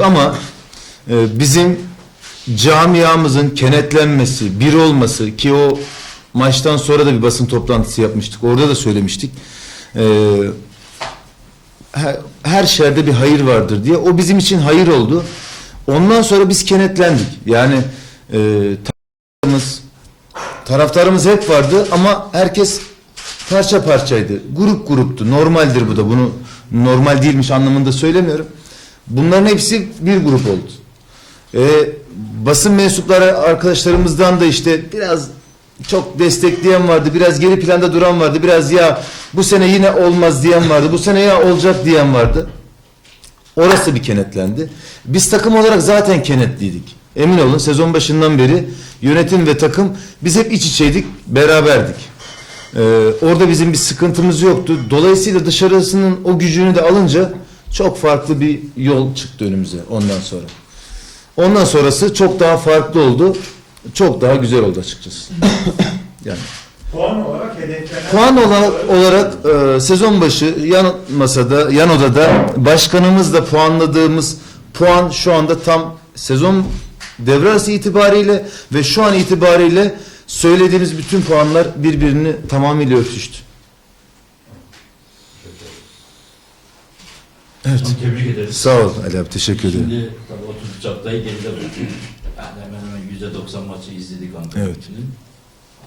Ama e, bizim camiamızın kenetlenmesi, bir olması ki o maçtan sonra da bir basın toplantısı yapmıştık. Orada da söylemiştik. E, her, her şerde bir hayır vardır diye. O bizim için hayır oldu. Ondan sonra biz kenetlendik. Yani e, taraftarımız, taraftarımız hep vardı ama herkes parça parçaydı. Grup gruptu. Normaldir bu da. Bunu normal değilmiş anlamında söylemiyorum. Bunların hepsi bir grup oldu. E, basın mensupları arkadaşlarımızdan da işte biraz çok destekleyen vardı, biraz geri planda duran vardı, biraz ya bu sene yine olmaz diyen vardı, bu sene ya olacak diyen vardı. Orası bir kenetlendi. Biz takım olarak zaten kenetliydik. Emin olun sezon başından beri yönetim ve takım biz hep iç içeydik, beraberdik. Ee, orada bizim bir sıkıntımız yoktu. Dolayısıyla dışarısının o gücünü de alınca çok farklı bir yol çıktı önümüze ondan sonra. Ondan sonrası çok daha farklı oldu. Çok daha güzel oldu açıkçası. yani Puan olarak hedeflenen... Puan olarak, olarak e, sezon başı yan masada, yan odada başkanımızla puanladığımız puan şu anda tam sezon devre arası itibariyle ve şu an itibariyle söylediğimiz bütün puanlar birbirini tamamıyla örtüştü. Evet. Çok tebrik ederiz. Sağ ol Ali abi teşekkür ederim. Şimdi tabii 33 haftayı geride bıraktık. Yani hemen hemen %90 maçı izledik Ankara Evet. gücünün.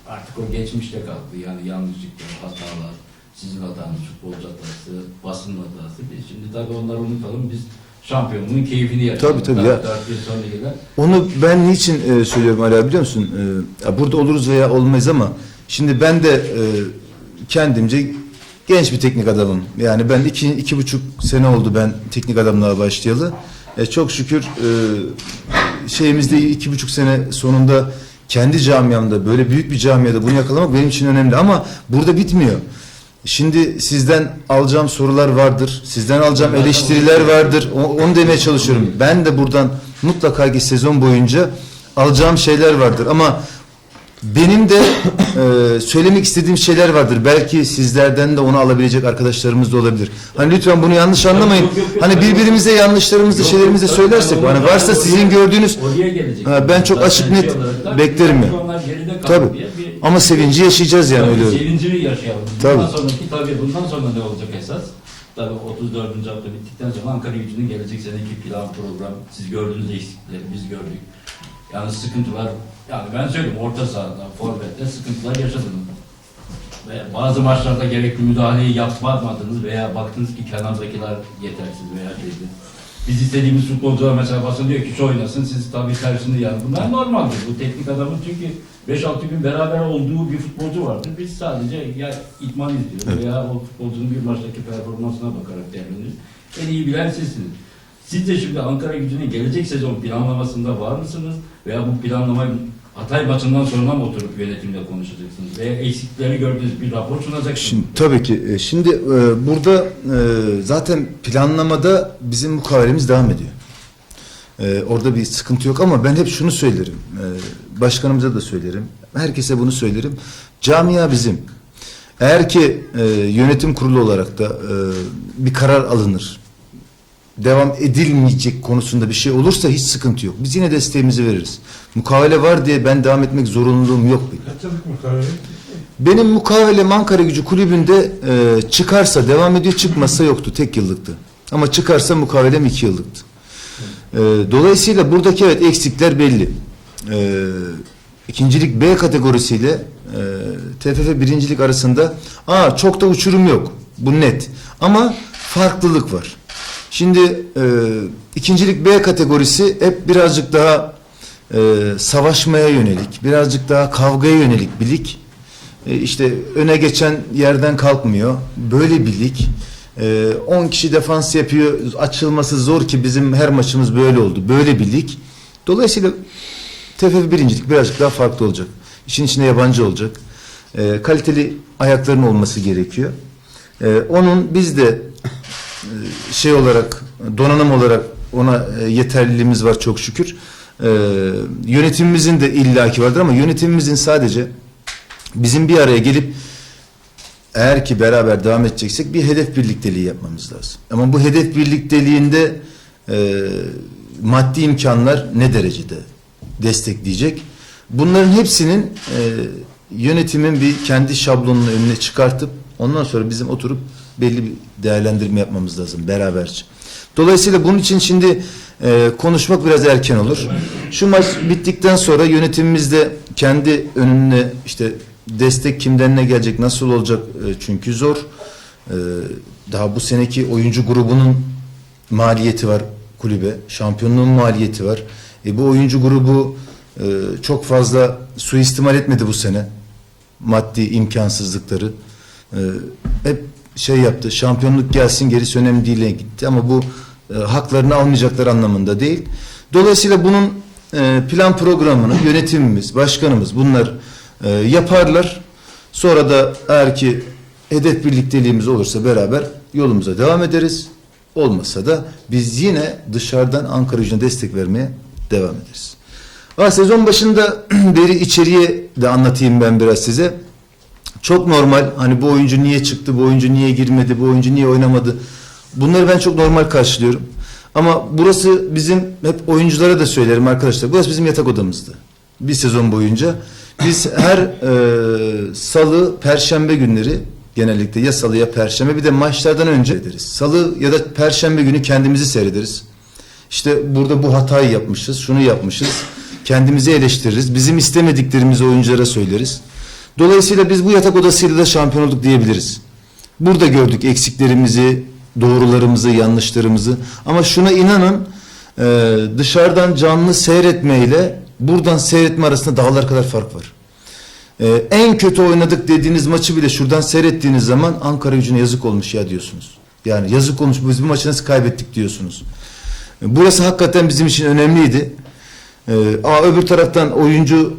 Artık o geçmişte kaldı. Yani yanlışlıklar, hatalar, sizin hatanız, futbolcu hatası, basın hatası. Biz şimdi tabii onları unutalım. Biz şampiyonluğun keyfini yaşayalım. Tabii, tabii ya. 4 yıl sonra gelen. Onu ben niçin e, söylüyorum Ali abi biliyor musun? E, ya burada oluruz veya olmayız ama şimdi ben de e, kendimce genç bir teknik adamım. Yani ben iki, iki buçuk sene oldu ben teknik adamlığa başlayalı. E, çok şükür e, şeyimizde iki buçuk sene sonunda kendi camiamda böyle büyük bir camiada bunu yakalamak benim için önemli ama burada bitmiyor. Şimdi sizden alacağım sorular vardır. Sizden alacağım eleştiriler vardır. Onu demeye çalışıyorum. Ben de buradan mutlaka ki sezon boyunca alacağım şeyler vardır. Ama benim de e, söylemek istediğim şeyler vardır. Belki sizlerden de onu alabilecek arkadaşlarımız da olabilir. Hani lütfen bunu yanlış anlamayın. Yok, yok, yok. Hani birbirimize yanlışlarımızı, şeylerimizi söylersek, tabii, hani varsa sizin gördüğünüz Oraya gelecek. Ha, ben çok Zaten açık, şey net beklerim ya. şampiyonlar geride kaldı Tabii. diye bir- ama sevinci yaşayacağız yani Tabii öyle. Sevincini yaşayalım. Tabii. Bundan sonraki tabii bundan sonra ne olacak esas? Tabii 34. hafta bittikten sonra Ankara gücünün gelecek seneki plan program siz gördüğünüz eksiklikleri biz gördük. Yani sıkıntılar yani ben söyleyeyim orta sahada, forvette sıkıntılar yaşadınız. Ve bazı maçlarda gerekli müdahaleyi yapmadınız veya baktınız ki kenardakiler yetersiz veya şeydi. Biz istediğimiz futbolcular mesela basın diyor ki şu oynasın siz tabii tersini yani. Bunlar normaldir. Bu teknik adamın çünkü 5-6 gün beraber olduğu bir futbolcu vardır. Biz sadece ya idman izliyoruz Evet. veya o futbolcunun bir maçtaki performansına bakarak değerlendiririz. En iyi bilen sizsiniz. Siz de şimdi Ankara gücünün gelecek sezon planlamasında var mısınız? Veya bu planlamayı Hatay maçından sonra mı oturup yönetimle konuşacaksınız? Veya eksikleri gördüğünüz bir rapor sunacaksınız? Şimdi, tabii ki. E, Şimdi e, burada e, zaten planlamada bizim mukavelemiz devam ediyor. E, orada bir sıkıntı yok ama ben hep şunu söylerim. E, başkanımıza da söylerim. Herkese bunu söylerim. Camia bizim. Eğer ki e, yönetim kurulu olarak da e, bir karar alınır. Devam edilmeyecek konusunda bir şey olursa hiç sıkıntı yok. Biz yine desteğimizi veririz. Mukavele var diye ben devam etmek zorunluluğum yok benim. Yıllık mukavele? Benim mukavelem Ankara gücü kulübünde e, çıkarsa devam ediyor çıkmazsa yoktu tek yıllıktı. Ama çıkarsa mukavelem iki yıllıktı. E, dolayısıyla buradaki evet eksikler belli. E, ikincilik B kategorisiyle e, TFF birincilik arasında aa, çok da uçurum yok. Bu net. Ama farklılık var. Şimdi e, ikincilik B kategorisi hep birazcık daha e, savaşmaya yönelik, birazcık daha kavgaya yönelik bir lig. E, işte öne geçen yerden kalkmıyor. Böyle bir lig. E, 10 kişi defans yapıyor. Açılması zor ki bizim her maçımız böyle oldu. Böyle bir lig. Dolayısıyla TFF birincilik birazcık daha farklı olacak. İşin içinde yabancı olacak. E, kaliteli ayakların olması gerekiyor. E, onun biz de e, şey olarak donanım olarak ona e, yeterliliğimiz var çok şükür. E, yönetimimizin de illaki vardır ama yönetimimizin sadece bizim bir araya gelip eğer ki beraber devam edeceksek bir hedef birlikteliği yapmamız lazım. Ama bu hedef birlikteliğinde e, maddi imkanlar ne derecede destekleyecek? Bunların hepsinin e, yönetimin bir kendi şablonunu önüne çıkartıp ondan sonra bizim oturup belli bir değerlendirme yapmamız lazım beraberce. Dolayısıyla bunun için şimdi e, konuşmak biraz erken olur. Şu maç bittikten sonra yönetimimiz de kendi önüne işte destek kimden ne gelecek, nasıl olacak e, çünkü zor. E, daha bu seneki oyuncu grubunun maliyeti var kulübe, şampiyonluğun maliyeti var. E, bu oyuncu grubu e, çok fazla suistimal etmedi bu sene maddi imkansızlıkları. E, hep şey yaptı, şampiyonluk gelsin gerisi önemli değil'e gitti ama bu e, haklarını almayacaklar anlamında değil. Dolayısıyla bunun e, plan programını yönetimimiz, başkanımız bunlar e, yaparlar. Sonra da eğer ki hedef birlikteliğimiz olursa beraber yolumuza devam ederiz. Olmasa da biz yine dışarıdan Ankara gücüne destek vermeye devam ederiz. Ha, sezon başında beri içeriye de anlatayım ben biraz size. Çok normal. Hani bu oyuncu niye çıktı, bu oyuncu niye girmedi, bu oyuncu niye oynamadı. Bunları ben çok normal karşılıyorum. Ama burası bizim hep oyunculara da söylerim arkadaşlar. Burası bizim yatak odamızdı. Bir sezon boyunca. Biz her e, salı, perşembe günleri genellikle ya salı ya perşembe bir de maçlardan önce ederiz. Salı ya da perşembe günü kendimizi seyrederiz. İşte burada bu hatayı yapmışız, şunu yapmışız. Kendimizi eleştiririz. Bizim istemediklerimizi oyunculara söyleriz. Dolayısıyla biz bu yatak odasıyla da şampiyon olduk diyebiliriz. Burada gördük eksiklerimizi, doğrularımızı, yanlışlarımızı. Ama şuna inanın e, dışarıdan canlı seyretmeyle buradan seyretme arasında dağlar kadar fark var. E, en kötü oynadık dediğiniz maçı bile şuradan seyrettiğiniz zaman Ankara gücüne yazık olmuş ya diyorsunuz. Yani yazık olmuş biz bu maçı nasıl kaybettik diyorsunuz. E, Burası hakikaten bizim için önemliydi. Ee, aa, öbür taraftan oyuncu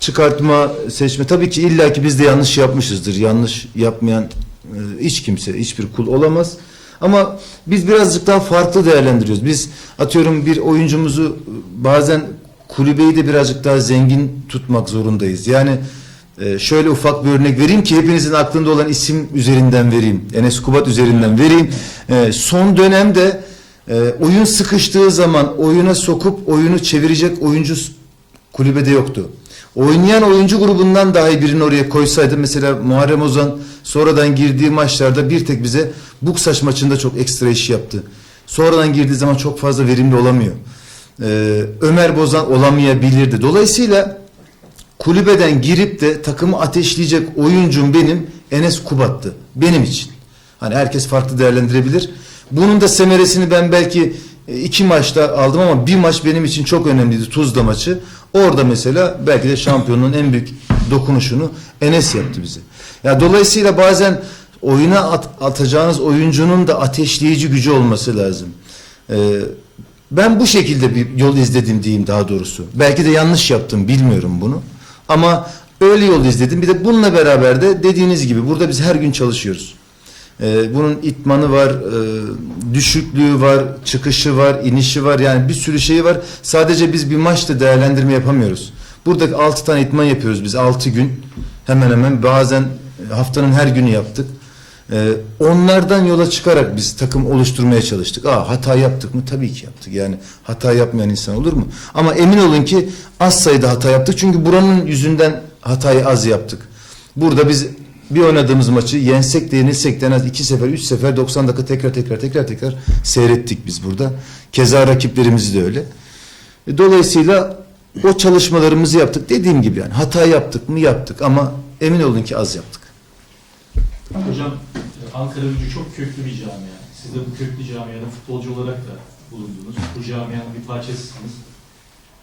çıkartma, seçme tabii ki illaki biz de yanlış yapmışızdır. Yanlış yapmayan e, hiç kimse, hiçbir kul olamaz. Ama biz birazcık daha farklı değerlendiriyoruz. Biz atıyorum bir oyuncumuzu e, bazen kulübeyi de birazcık daha zengin tutmak zorundayız. Yani e, şöyle ufak bir örnek vereyim ki hepinizin aklında olan isim üzerinden vereyim. Enes Kubat üzerinden vereyim. Son dönemde oyun sıkıştığı zaman oyuna sokup oyunu çevirecek oyuncu kulübede yoktu. Oynayan oyuncu grubundan dahi birini oraya koysaydı mesela Muharrem Ozan sonradan girdiği maçlarda bir tek bize Buksaş maçında çok ekstra iş yaptı. Sonradan girdiği zaman çok fazla verimli olamıyor. Ee, Ömer Bozan olamayabilirdi. Dolayısıyla kulübeden girip de takımı ateşleyecek oyuncum benim Enes Kubat'tı. Benim için. Hani herkes farklı değerlendirebilir. Bunun da semeresini ben belki e, iki maçta aldım ama bir maç benim için çok önemliydi Tuzla maçı. Orada mesela belki de şampiyonluğun en büyük dokunuşunu Enes yaptı bize. Ya dolayısıyla bazen oyuna at- atacağınız oyuncunun da ateşleyici gücü olması lazım. Ee, ben bu şekilde bir yol izledim diyeyim daha doğrusu. Belki de yanlış yaptım bilmiyorum bunu. Ama öyle yol izledim. Bir de bununla beraber de dediğiniz gibi burada biz her gün çalışıyoruz. Ee, bunun itmanı var, e, düşüklüğü var, çıkışı var, inişi var. Yani bir sürü şeyi var. Sadece biz bir maçta değerlendirme yapamıyoruz. Burada 6 tane itman yapıyoruz biz 6 gün. Hemen hemen bazen haftanın her günü yaptık. Ee, onlardan yola çıkarak biz takım oluşturmaya çalıştık. Aa, hata yaptık mı? Tabii ki yaptık. Yani hata yapmayan insan olur mu? Ama emin olun ki az sayıda hata yaptık. Çünkü buranın yüzünden hatayı az yaptık. Burada biz bir oynadığımız maçı yensek de yenilsek de en az iki sefer, üç sefer 90 dakika tekrar tekrar tekrar tekrar seyrettik biz burada. Keza rakiplerimizi de öyle. E, Dolayısıyla o çalışmalarımızı yaptık. Dediğim gibi yani hata yaptık mı yaptık ama emin olun ki az yaptık. Hocam e, Ankara gücü çok köklü bir camia. Siz de bu köklü camiada futbolcu olarak da bulundunuz. Bu camianın bir parçasısınız.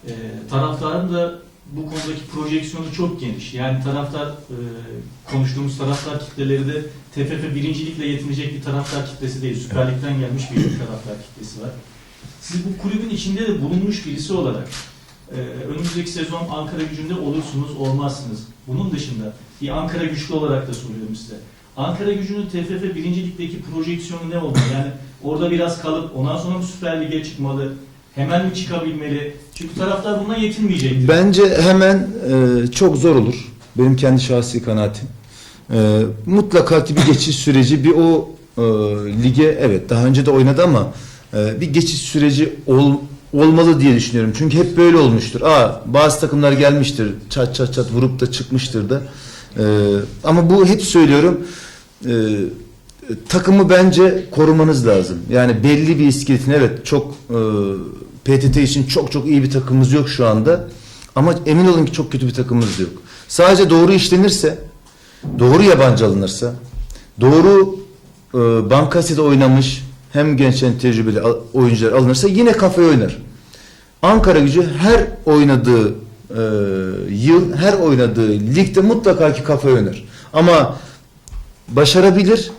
E, taraftarın da bu konudaki projeksiyonu çok geniş. Yani taraftar, e, konuştuğumuz taraftar kitleleri de TFF birincilikle yetinecek bir taraftar kitlesi değil. Süper Lig'den gelmiş bir taraftar kitlesi var. Siz bu kulübün içinde de bulunmuş birisi olarak e, önümüzdeki sezon Ankara gücünde olursunuz, olmazsınız. Bunun dışında bir Ankara güçlü olarak da soruyorum size. Ankara gücünün TFF birincilikteki projeksiyonu ne olmalı? Yani orada biraz kalıp ondan sonra mı Süper Lig'e çıkmalı? Hemen mi çıkabilmeli? Çünkü taraftar buna yetinmeyecektir. Bence hemen e, çok zor olur. Benim kendi şahsi kanaatim. E, mutlaka bir geçiş süreci bir o e, lige evet daha önce de oynadı ama e, bir geçiş süreci ol, olmalı diye düşünüyorum. Çünkü hep böyle olmuştur. Aa, bazı takımlar gelmiştir. Çat çat çat vurup da çıkmıştır da. Ee, ama bu hep söylüyorum. Ee, takımı bence korumanız lazım. Yani belli bir iskeletin evet çok e, PTT için çok çok iyi bir takımımız yok şu anda. Ama emin olun ki çok kötü bir takımımız yok. Sadece doğru işlenirse, doğru yabancı alınırsa, doğru e, Bankası'da oynamış hem genç hem tecrübeli oyuncular alınırsa yine kafaya oynar. Ankara gücü her oynadığı e, yıl, her oynadığı ligde mutlaka ki kafaya oynar. Ama başarabilir,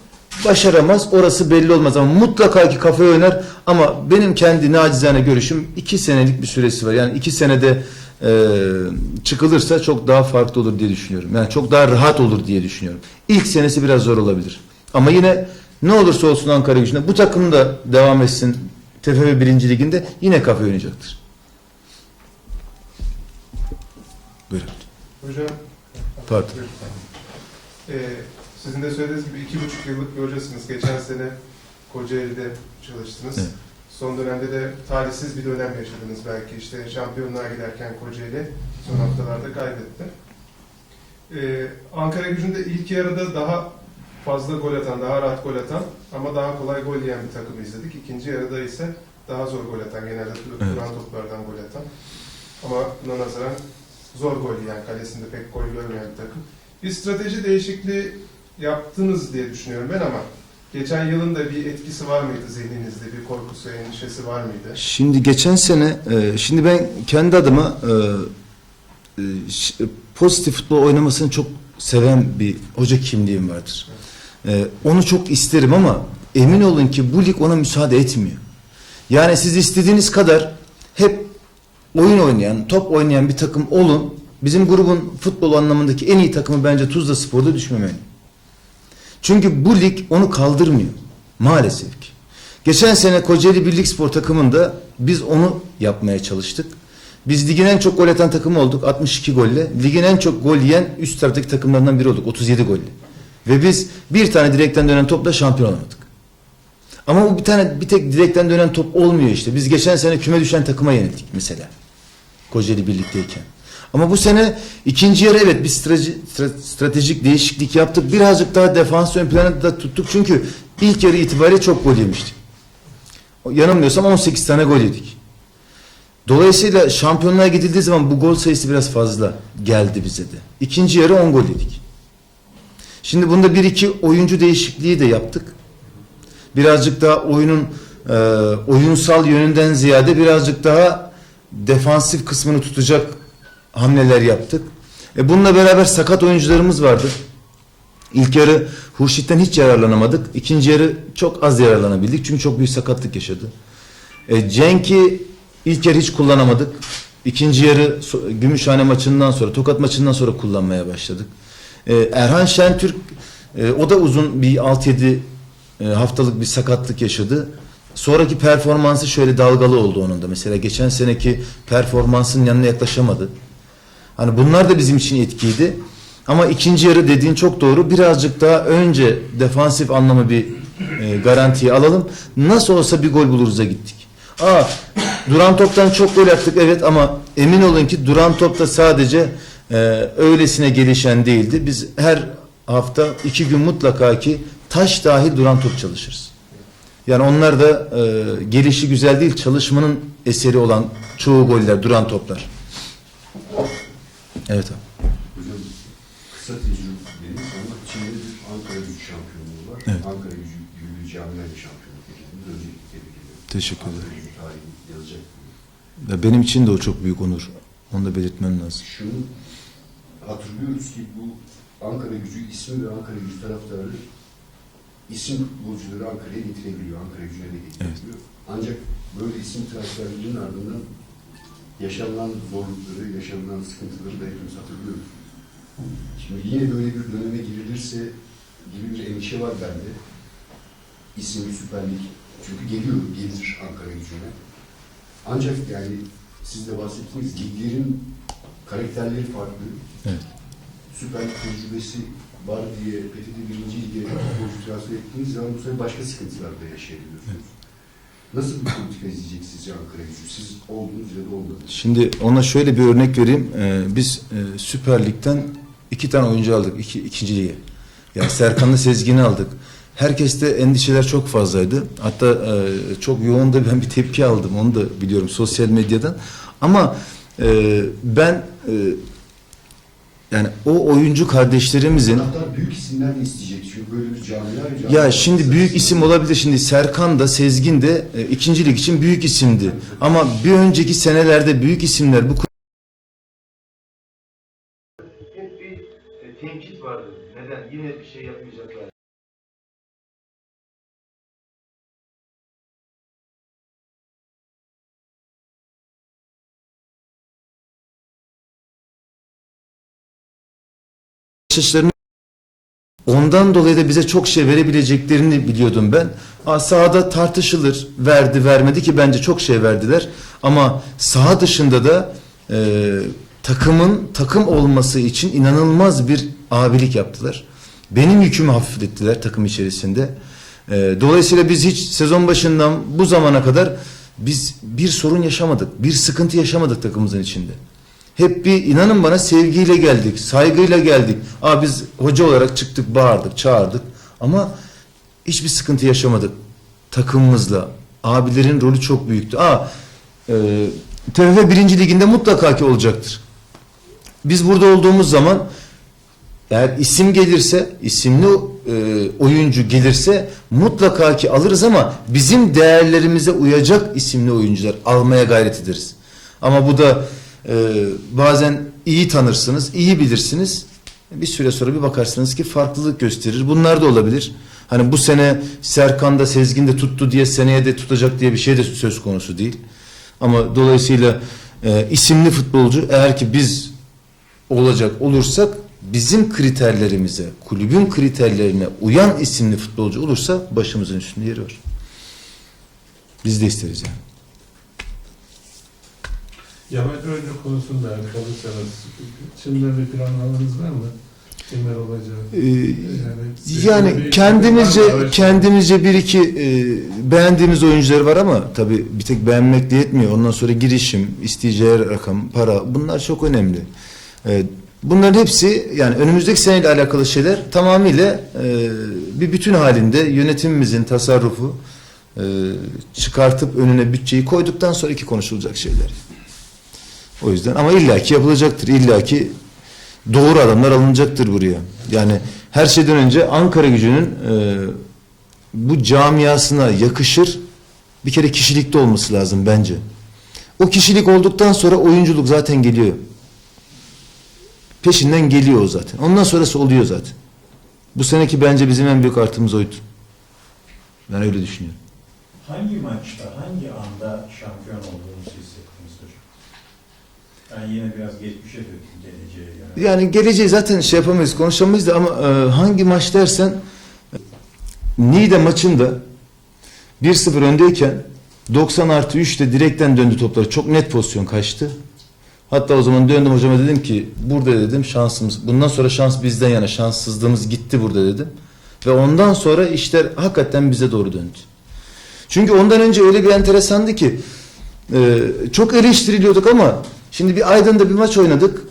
başaramaz. Orası belli olmaz ama mutlaka ki kafaya oynar. Ama benim kendi nacizane görüşüm iki senelik bir süresi var. Yani iki senede e, çıkılırsa çok daha farklı olur diye düşünüyorum. Yani çok daha rahat olur diye düşünüyorum. İlk senesi biraz zor olabilir. Ama yine ne olursa olsun Ankara gücünde bu takım da devam etsin TFF 1. Liginde yine kafa oynayacaktır. Buyurun. Hocam, Pardon. Ee, sizin de söylediğiniz gibi iki buçuk yıllık bir hocasınız. Geçen sene Kocaeli'de çalıştınız. Evet. Son dönemde de talihsiz bir dönem yaşadınız belki. işte şampiyonluğa giderken Kocaeli son haftalarda kaybetti. Ee, Ankara gücünde ilk yarıda daha fazla gol atan, daha rahat gol atan ama daha kolay gol yiyen bir takım izledik. İkinci yarıda ise daha zor gol atan, genelde dur- Evet. duran toplardan gol atan. Ama buna nazaran zor gol yiyen, kalesinde pek gol görmeyen bir takım. Bir strateji değişikliği yaptınız diye düşünüyorum ben ama geçen yılın da bir etkisi var mıydı zihninizde? Bir korkusu, endişesi var mıydı? Şimdi geçen sene, e, şimdi ben kendi adıma e, e, pozitif futbol oynamasını çok seven bir hoca kimliğim vardır. Onu çok isterim ama emin olun ki bu lig ona müsaade etmiyor. Yani siz istediğiniz kadar hep oyun oynayan, top oynayan bir takım olun. Bizim grubun futbol anlamındaki en iyi takımı bence Tuzla Spor'da düşmemeli. Çünkü bu lig onu kaldırmıyor. Maalesef ki. Geçen sene Kocaeli Birlik Spor takımında biz onu yapmaya çalıştık. Biz ligin en çok gol atan takımı olduk 62 golle. Ligin en çok gol yiyen üst taraftaki takımlardan biri olduk 37 golle. Ve biz bir tane direkten dönen topla şampiyon olamadık. Ama bu bir tane bir tek direkten dönen top olmuyor işte. Biz geçen sene küme düşen takıma yenildik mesela. Kocaeli birlikteyken. Ama bu sene ikinci yarı evet bir strateji, stra- stratejik değişiklik yaptık. Birazcık daha defans ön plana da tuttuk. Çünkü ilk yarı itibariyle çok gol yemiştik. Yanılmıyorsam 18 tane gol yedik. Dolayısıyla şampiyonluğa gidildiği zaman bu gol sayısı biraz fazla geldi bize de. İkinci yarı 10 gol yedik. Şimdi bunda bir iki oyuncu değişikliği de yaptık. Birazcık daha oyunun e, oyunsal yönünden ziyade birazcık daha defansif kısmını tutacak hamleler yaptık. E bununla beraber sakat oyuncularımız vardı. İlk yarı Hurşit'ten hiç yararlanamadık. İkinci yarı çok az yararlanabildik. Çünkü çok büyük sakatlık yaşadı. E, Cenk'i ilk yarı hiç kullanamadık. İkinci yarı Gümüşhane maçından sonra, Tokat maçından sonra kullanmaya başladık. E, Erhan Şentürk e, o da uzun bir 6-7 e, haftalık bir sakatlık yaşadı. Sonraki performansı şöyle dalgalı oldu onun da. Mesela geçen seneki performansın yanına yaklaşamadı. Hani bunlar da bizim için etkiydi. Ama ikinci yarı dediğin çok doğru. Birazcık daha önce defansif anlamı bir e, garantiye alalım. Nasıl olsa bir gol buluruz'a gittik. Aa, duran toptan çok gol attık evet ama emin olun ki duran topta sadece e, öylesine gelişen değildi. Biz her hafta iki gün mutlaka ki taş dahil duran top çalışırız. Yani onlar da e, gelişi güzel değil çalışmanın eseri olan çoğu goller duran toplar. Evet abi. Hocam kısa tecrübe benim ama içinde bir Ankara gücü şampiyonluğu var. Evet. Ankara gücü Gülü Camia'yla şampiyonluk yaşadınız. Öncelikle tebrik ediyorum. Teşekkür Ankara ederim. gücü tarihi yazacak. Ya benim için de o çok büyük onur. Onu da belirtmem lazım. Şunu hatırlıyoruz ki bu Ankara gücü ismi ve Ankara gücü taraftarı isim futbolcuları Ankara'ya getirebiliyor. Ankara gücüne de getirebiliyor. Ancak böyle isim transferlerinin ardından yaşanılan zorlukları, yaşanılan sıkıntıları da hepimiz hatırlıyoruz. Şimdi yine böyle bir döneme girilirse gibi bir endişe var bende. İsim Süper Lig. Çünkü geliyor, gelir Ankara gücüne. Ancak yani siz de bahsettiğiniz liglerin karakterleri farklı. Evet. Süper Lig tecrübesi var diye PTT birinci lige futbolcu transfer ettiğiniz zaman bu sefer başka sıkıntılar da yaşayabiliyorsunuz. Nasıl bir politika izleyecek Ankara gücü? Siz oldunuz ya da olmadınız. Şimdi ona şöyle bir örnek vereyim. Ee, biz e, Süper Lig'den iki tane oyuncu aldık iki, ikinci lige. Yani Serkan'la Sezgin'i aldık. Herkeste endişeler çok fazlaydı. Hatta e, çok yoğun da ben bir tepki aldım. Onu da biliyorum sosyal medyadan. Ama e, ben e, yani o oyuncu kardeşlerimizin Taraftar büyük isimler de isteyecek çünkü böyle bir camia camia- ya şimdi büyük isim olabilir. Şimdi Serkan da Sezgin de e, ikinci lig için büyük isimdi. Ama bir önceki senelerde büyük isimler bu şaşlarını ondan dolayı da bize çok şey verebileceklerini biliyordum ben. Aa, sahada tartışılır. Verdi vermedi ki bence çok şey verdiler. Ama saha dışında da e, takımın takım olması için inanılmaz bir abilik yaptılar. Benim yükümü hafiflettiler takım içerisinde. E, dolayısıyla biz hiç sezon başından bu zamana kadar biz bir sorun yaşamadık. Bir sıkıntı yaşamadık takımımızın içinde. Hep bir inanın bana sevgiyle geldik, saygıyla geldik. Aa biz hoca olarak çıktık, bağırdık, çağırdık. Ama hiçbir sıkıntı yaşamadık takımımızla. Abilerin rolü çok büyüktü. Aa e, TFF birinci liginde mutlaka ki olacaktır. Biz burada olduğumuz zaman eğer isim gelirse, isimli e, oyuncu gelirse mutlaka ki alırız ama bizim değerlerimize uyacak isimli oyuncular almaya gayret ederiz. Ama bu da e, bazen iyi tanırsınız, iyi bilirsiniz. Bir süre sonra bir bakarsınız ki farklılık gösterir. Bunlar da olabilir. Hani bu sene Serkan da Sezgin de tuttu diye seneye de tutacak diye bir şey de söz konusu değil. Ama dolayısıyla e, isimli futbolcu eğer ki biz olacak olursak bizim kriterlerimize, kulübün kriterlerine uyan isimli futbolcu olursa başımızın üstünde yeri var. Biz de isteriz yani. Yabancı oyuncu konusunda kalırsanız bir planlamanız var mı? Kimler olacak? Ee, Yani, Yani mı? kendimizce bir iki e, beğendiğimiz oyuncular var ama tabii bir tek beğenmek de yetmiyor. Ondan sonra girişim, isteyeceği rakam, para bunlar çok önemli. E, bunların hepsi yani önümüzdeki seneyle alakalı şeyler tamamıyla e, bir bütün halinde yönetimimizin tasarrufu e, çıkartıp önüne bütçeyi koyduktan sonraki konuşulacak şeyler. O yüzden ama illaki yapılacaktır. illaki doğru adamlar alınacaktır buraya. Yani her şeyden önce Ankara gücünün e, bu camiasına yakışır bir kere kişilikte olması lazım bence. O kişilik olduktan sonra oyunculuk zaten geliyor. Peşinden geliyor o zaten. Ondan sonrası oluyor zaten. Bu seneki bence bizim en büyük artımız oydu. Ben öyle düşünüyorum. Hangi maçta, hangi anda şampiyon hissettiniz hocam? Ben yine biraz geçmişe geleceğe yönelik. Yani geleceği zaten şey yapamayız, konuşamayız da ama e, hangi maç dersen Niğde maçında 1-0 öndeyken 90 artı 3'te direkten döndü topları. Çok net pozisyon kaçtı. Hatta o zaman döndüm hocama dedim ki burada dedim şansımız bundan sonra şans bizden yana şanssızlığımız gitti burada dedim. Ve ondan sonra işler hakikaten bize doğru döndü. Çünkü ondan önce öyle bir enteresandı ki e, çok eleştiriliyorduk ama şimdi bir Aydın'da bir maç oynadık.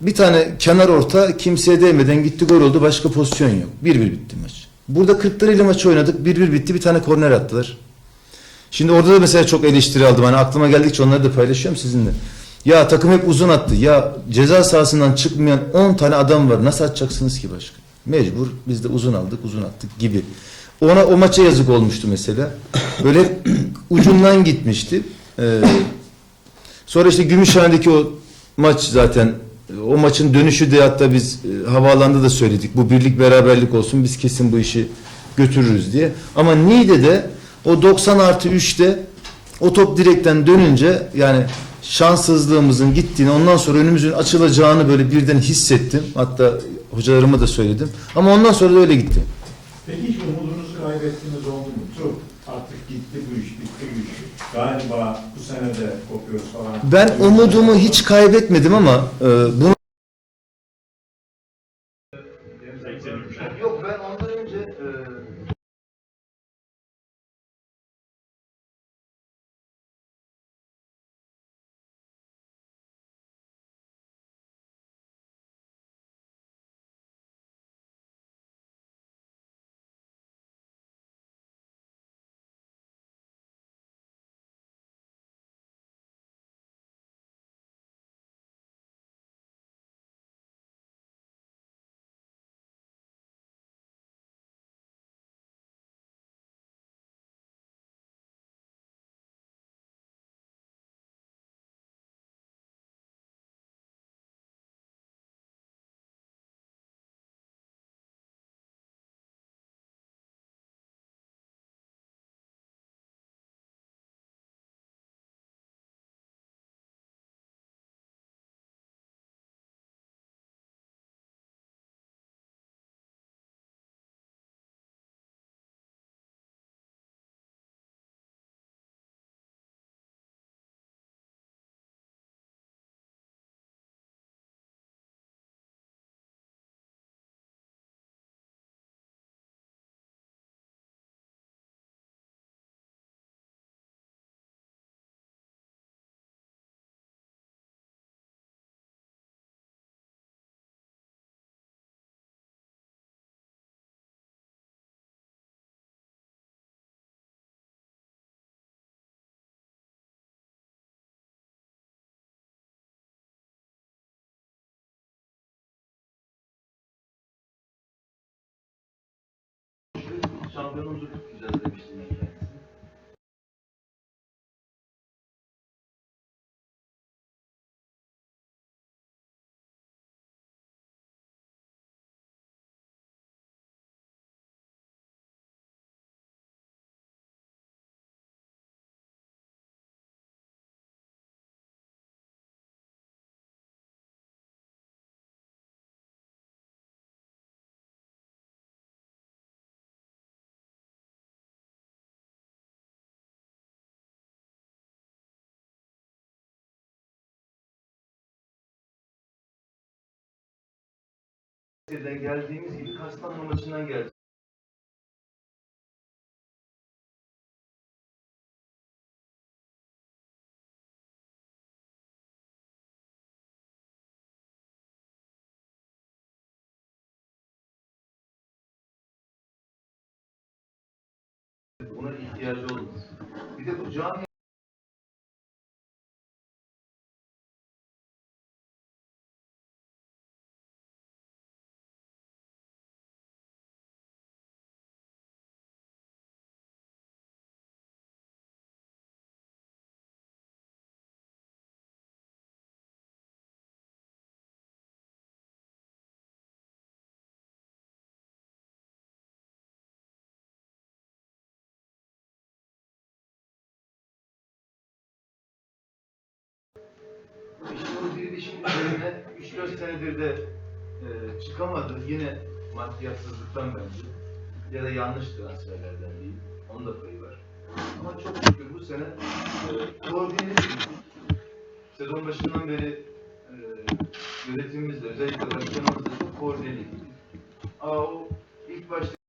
Bir tane kenar orta kimseye değmeden gitti gol oldu başka pozisyon yok. 1-1 bitti maç. Burada Kırklareli maçı oynadık 1-1 bitti bir tane korner attılar. Şimdi orada da mesela çok eleştiri aldım. Hani aklıma geldikçe onları da paylaşıyorum sizinle. Ya takım hep uzun attı. Ya ceza sahasından çıkmayan 10 tane adam var. Nasıl atacaksınız ki başka? Mecbur biz de uzun aldık, uzun attık gibi. Ona o maça yazık olmuştu mesela. Böyle ucundan gitmişti. Ee, sonra işte Gümüşhane'deki o maç zaten o maçın dönüşü de hatta biz e, havaalanında da söyledik. Bu birlik beraberlik olsun biz kesin bu işi götürürüz diye. Ama Niğde'de o 90 artı 3'te o top direkten dönünce yani şanssızlığımızın gittiğini ondan sonra önümüzün açılacağını böyle birden hissettim. Hatta hocalarıma da söyledim. Ama ondan sonra da öyle gitti. Peki hiç umudunuzu kaybettiniz oldu mu? Tüh, artık gitti bu iş, bitti bu iş. Galiba bu sene kopuyoruz falan. Ben umudumu hiç kaybetmedim ama e, bunu şampiyonumuzu kutlayacağız Kayseri'den geldiğimiz gibi Kastamonu maçından geldik. Buna ihtiyacı olmaz. Bir de bu cami O dirilişin üzerine 3-4 senedir de e, çıkamadı. Yine maddiyatsızlıktan bence. Ya da yanlış transferlerden değil. Onun da payı var. Ama çok şükür bu sene e, koordineli. Sezon başından beri e, yönetimimizle, özellikle başkanımızla çok koordineli. Aa, o ilk başta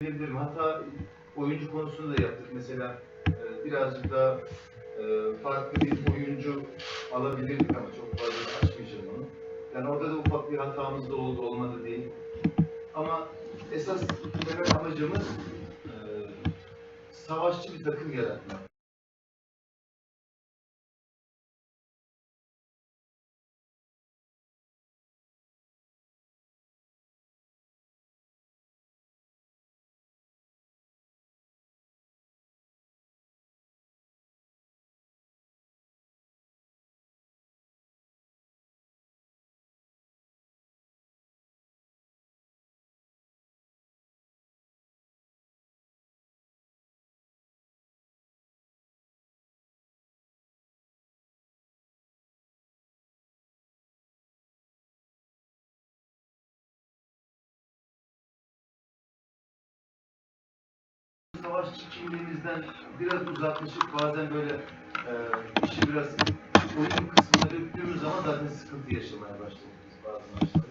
diyebilirim. Hatta oyuncu konusunda da yaptık. Mesela e, birazcık daha e, farklı bir oyuncu alabilirdik ama çok fazla açmayacağım onu. Yani orada da ufak bir hatamız da oldu, olmadı değil. Ama esas temel amacımız e, savaşçı bir takım yaratmak. Savaşçı kimliğimizden biraz uzaklaşıp bazen böyle e, işi biraz oyun kısmına döktüğümüz zaman zaten sıkıntı yaşamaya biz bazı maçlarda.